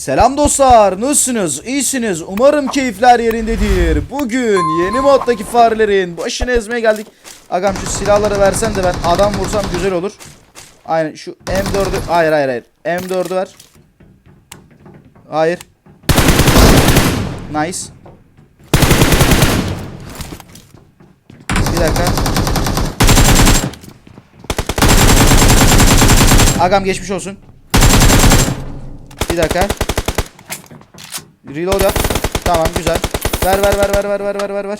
Selam dostlar, nasılsınız? İyisiniz. Umarım keyifler yerindedir. Bugün yeni moddaki farelerin başını ezmeye geldik. Agam şu silahları versen de ben adam vursam güzel olur. Aynen şu M4'ü... Hayır hayır hayır. M4'ü ver. Hayır. Nice. Bir dakika. Agam geçmiş olsun. Bir dakika. Reload yap. Tamam güzel. Ver ver ver ver ver ver ver ver ver.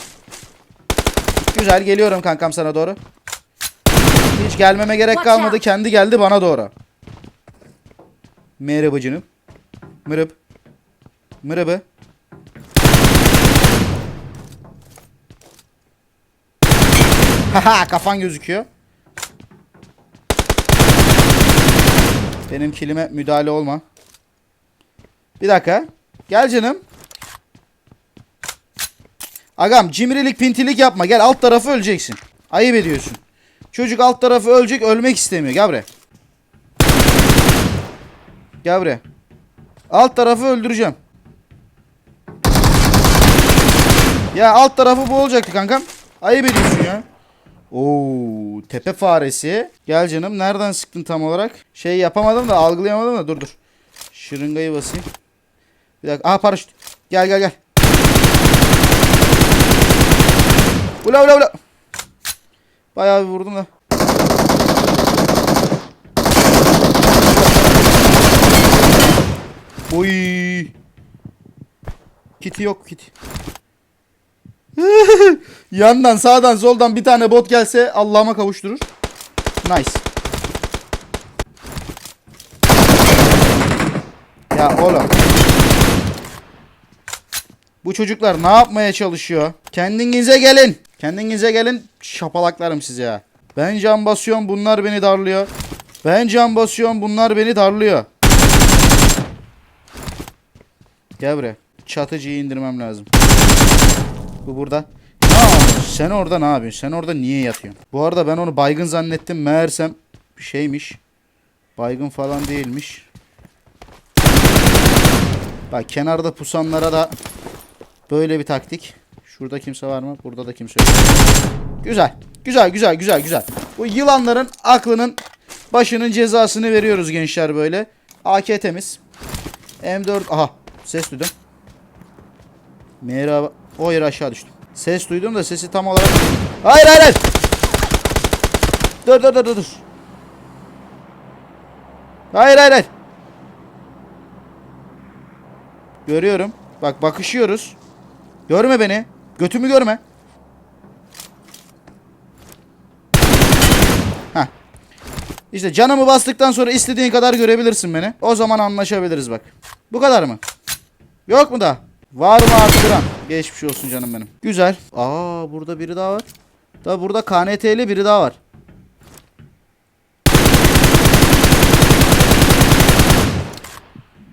Güzel geliyorum kankam sana doğru. Hiç gelmeme gerek kalmadı. Kendi geldi bana doğru. Merhaba canım. Mırıp. Mırıbı. Haha kafan gözüküyor. Benim kilime müdahale olma. Bir dakika. Gel canım. Agam cimrilik pintilik yapma. Gel alt tarafı öleceksin. Ayıp ediyorsun. Çocuk alt tarafı ölecek ölmek istemiyor. Gel buraya. Gel buraya. Alt tarafı öldüreceğim. Ya alt tarafı bu olacaktı kankam. Ayıp ediyorsun ya. Oo, tepe faresi. Gel canım. Nereden sıktın tam olarak? Şey yapamadım da algılayamadım da dur dur. Şırıngayı basayım. Bir dakika. Aha paraşüt. Gel gel gel. Ula ula ula. Bayağı bir vurdum da. Oy. Kiti yok kiti. Yandan sağdan soldan bir tane bot gelse Allah'ıma kavuşturur. Nice. Ya oğlum. Bu çocuklar ne yapmaya çalışıyor? Kendinize gelin. Kendinize gelin. Şapalaklarım size ya. Ben can basıyorum bunlar beni darlıyor. Ben can basıyorum bunlar beni darlıyor. Gel buraya. Çatıcıyı indirmem lazım. Bu burada. Yapıyorsun? Sen orada ne yapıyorsun? Sen orada niye yatıyorsun? Bu arada ben onu baygın zannettim. Meğersem şeymiş. Baygın falan değilmiş. Bak kenarda pusanlara da böyle bir taktik. Şurada kimse var mı? Burada da kimse yok. Güzel. Güzel güzel güzel güzel. Bu yılanların aklının başının cezasını veriyoruz gençler böyle. AK temiz. M4 aha ses duydum. Merhaba. O yere aşağı düştüm. Ses duydum da sesi tam olarak... Hayır hayır hayır. Dur dur dur. dur. Hayır hayır hayır. Görüyorum. Bak bakışıyoruz. Görme beni. Götümü görme. Heh. İşte canımı bastıktan sonra istediğin kadar görebilirsin beni. O zaman anlaşabiliriz bak. Bu kadar mı? Yok mu da? Var mı arttıran? Geçmiş olsun canım benim. Güzel. Aa burada biri daha var. Da burada KNT'li biri daha var.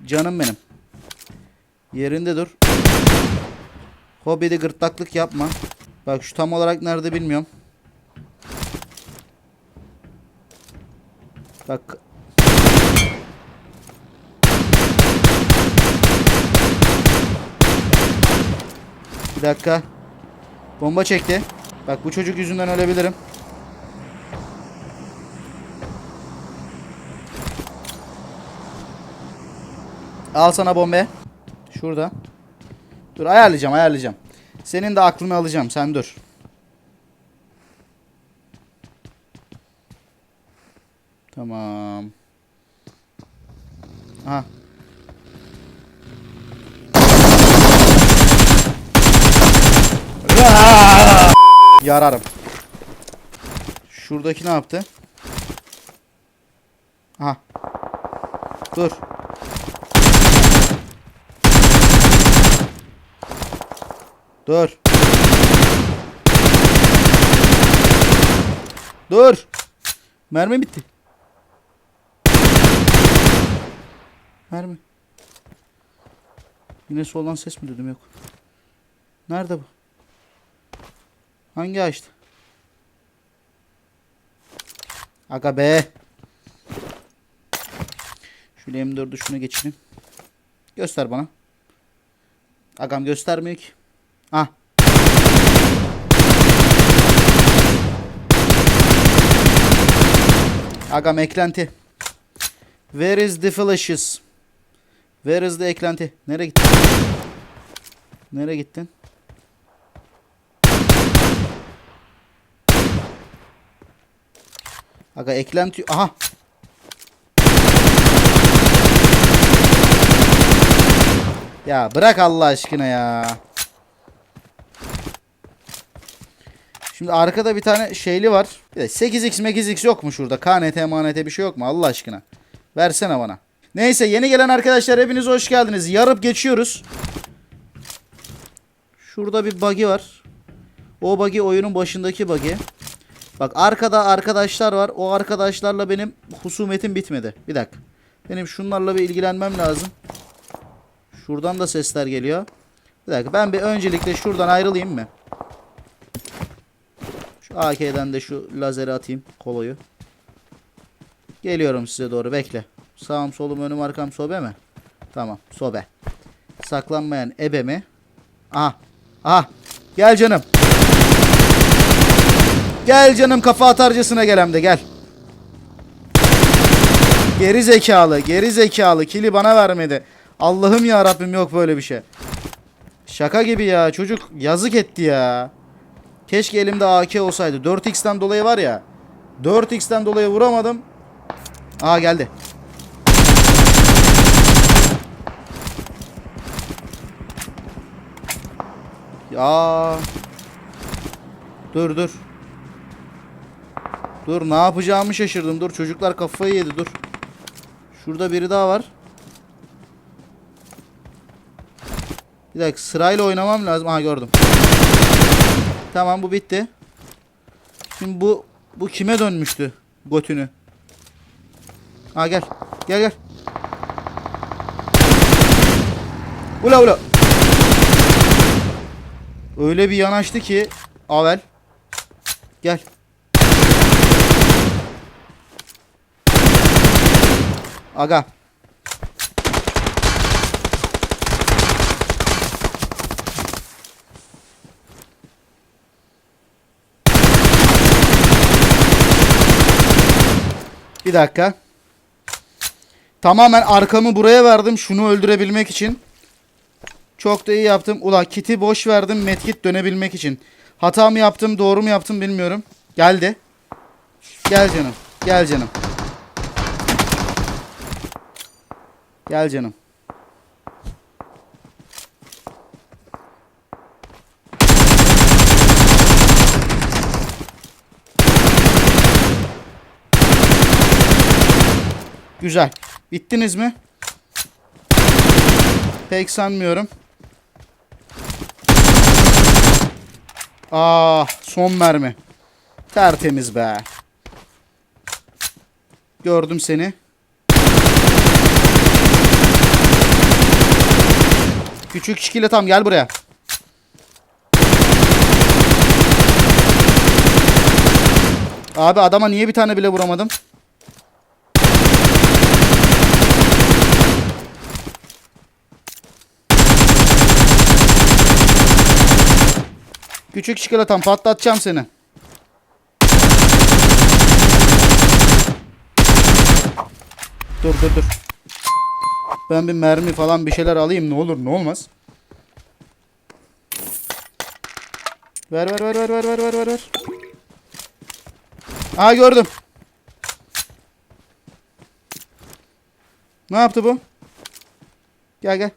Canım benim. Yerinde dur. Hobide gırtlaklık yapma. Bak şu tam olarak nerede bilmiyorum. Bak. Bir dakika. Bomba çekti. Bak bu çocuk yüzünden ölebilirim. Al sana bombe. Şurada. Dur ayarlayacağım ayarlayacağım. Senin de aklını alacağım sen dur. Tamam. Aha. Yararım. Şuradaki ne yaptı? Aha. Dur. Dur. Dur. Mermi bitti. Mermi. Yine soldan ses mi duydum yok. Nerede bu? Hangi açtı? Aga be. Şöyle M4'ü şuna geçireyim. Göster bana. Agam göstermiyor ki. Ah. Agam eklenti. Where is the flashes? Where is the eklenti? Nereye gittin? Nereye gittin? Aga eklenti... Aha! Ya bırak Allah aşkına ya. Şimdi arkada bir tane şeyli var. Bir de 8x 8x yok mu şurada? KNT manete bir şey yok mu Allah aşkına? Versene bana. Neyse yeni gelen arkadaşlar hepiniz hoş geldiniz. Yarıp geçiyoruz. Şurada bir buggy var. O buggy oyunun başındaki buggy. Bak arkada arkadaşlar var. O arkadaşlarla benim husumetim bitmedi. Bir dakika. Benim şunlarla bir ilgilenmem lazım. Şuradan da sesler geliyor. Bir dakika ben bir öncelikle şuradan ayrılayım mı? Şu AK'den de şu lazeri atayım. Koloyu. Geliyorum size doğru bekle. Sağım solum önüm arkam sobe mi? Tamam sobe. Saklanmayan ebe mi? Aha. Aha. Gel canım. Gel canım kafa atarcasına gel hem de gel. Geri zekalı, geri zekalı. Kili bana vermedi. Allah'ım ya Rabbim yok böyle bir şey. Şaka gibi ya. Çocuk yazık etti ya. Keşke elimde AK olsaydı. 4x'ten dolayı var ya. 4x'ten dolayı vuramadım. Aa geldi. Ya. Dur dur. Dur ne yapacağımı şaşırdım. Dur çocuklar kafayı yedi dur. Şurada biri daha var. Bir dakika sırayla oynamam lazım. Aha gördüm. Tamam bu bitti. Şimdi bu bu kime dönmüştü götünü? Ha gel. Gel gel. Ula ula. Öyle bir yanaştı ki Avel. Gel. Aga. Bir dakika. Tamamen arkamı buraya verdim şunu öldürebilmek için. Çok da iyi yaptım. Ula kiti boş verdim medkit dönebilmek için. Hata mı yaptım doğru mu yaptım bilmiyorum. Geldi. Gel canım. Gel canım. Gel canım. Güzel. Bittiniz mi? Pek sanmıyorum. Ah, son mermi. Tertemiz be. Gördüm seni. Küçük çikolatam gel buraya. Abi adama niye bir tane bile vuramadım? Küçük çikolatam patlatacağım seni. Dur dur dur. Ben bir mermi falan bir şeyler alayım ne olur ne olmaz. Ver ver ver ver ver ver ver ver ver. Aa gördüm. Ne yaptı bu? Gel gel.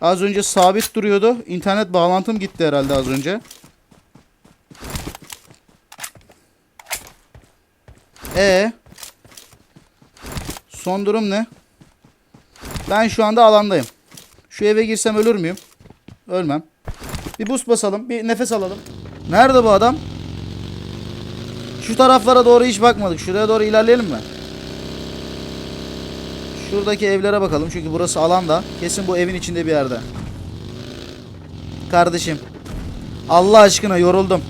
Az önce sabit duruyordu. İnternet bağlantım gitti herhalde az önce. E Son durum ne? Ben şu anda alandayım. Şu eve girsem ölür müyüm? Ölmem. Bir boost basalım. Bir nefes alalım. Nerede bu adam? Şu taraflara doğru hiç bakmadık. Şuraya doğru ilerleyelim mi? Şuradaki evlere bakalım. Çünkü burası alanda. Kesin bu evin içinde bir yerde. Kardeşim. Allah aşkına yoruldum.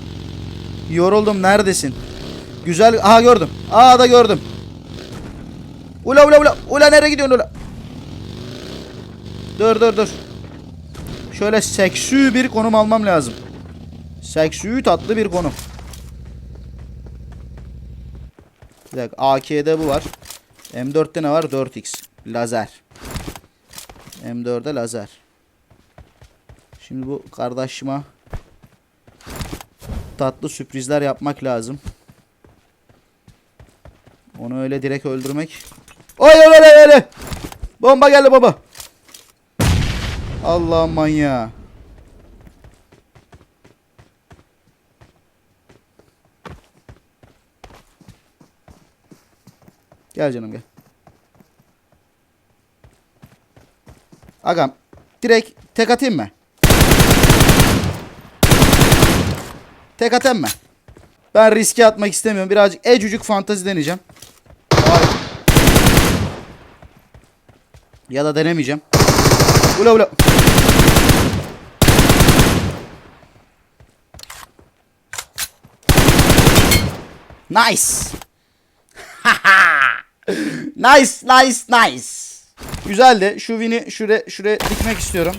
Yoruldum. Neredesin? Güzel. Aha gördüm. Aa da gördüm. Ula ula ula. Ula nereye gidiyorsun ula? Dur dur dur. Şöyle seksü bir konum almam lazım. Seksü tatlı bir konum. Bir dakika AK'de bu var. M4'te ne var? 4x. Lazer. M4'e lazer. Şimdi bu kardeşime tatlı sürprizler yapmak lazım. Onu öyle direkt öldürmek. Oy oy oy oy. Bomba geldi baba. Allah manyağı. Gel canım gel. Agam direkt tek atayım mı? Tek atayım mı? Ben riske atmak istemiyorum. Birazcık ecücük fantazi deneyeceğim. Hayır. Ya da denemeyeceğim. Ula ula. Nice. nice, nice, nice. Güzeldi. Şu win'i şuraya, şuraya dikmek istiyorum.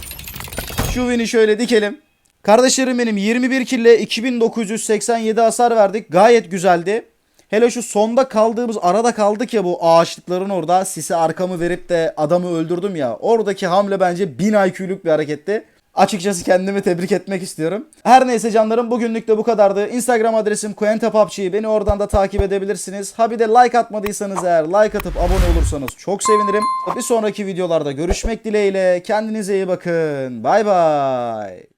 Şu win'i şöyle dikelim. Kardeşlerim benim 21 kille 2987 hasar verdik. Gayet güzeldi. Hele şu sonda kaldığımız arada kaldık ya bu ağaçlıkların orada sisi arkamı verip de adamı öldürdüm ya. Oradaki hamle bence 1000 IQ'luk bir hareketti. Açıkçası kendimi tebrik etmek istiyorum. Her neyse canlarım bugünlük de bu kadardı. Instagram adresim PubG. Beni oradan da takip edebilirsiniz. Ha bir de like atmadıysanız eğer like atıp abone olursanız çok sevinirim. Bir sonraki videolarda görüşmek dileğiyle. Kendinize iyi bakın. Bay bay.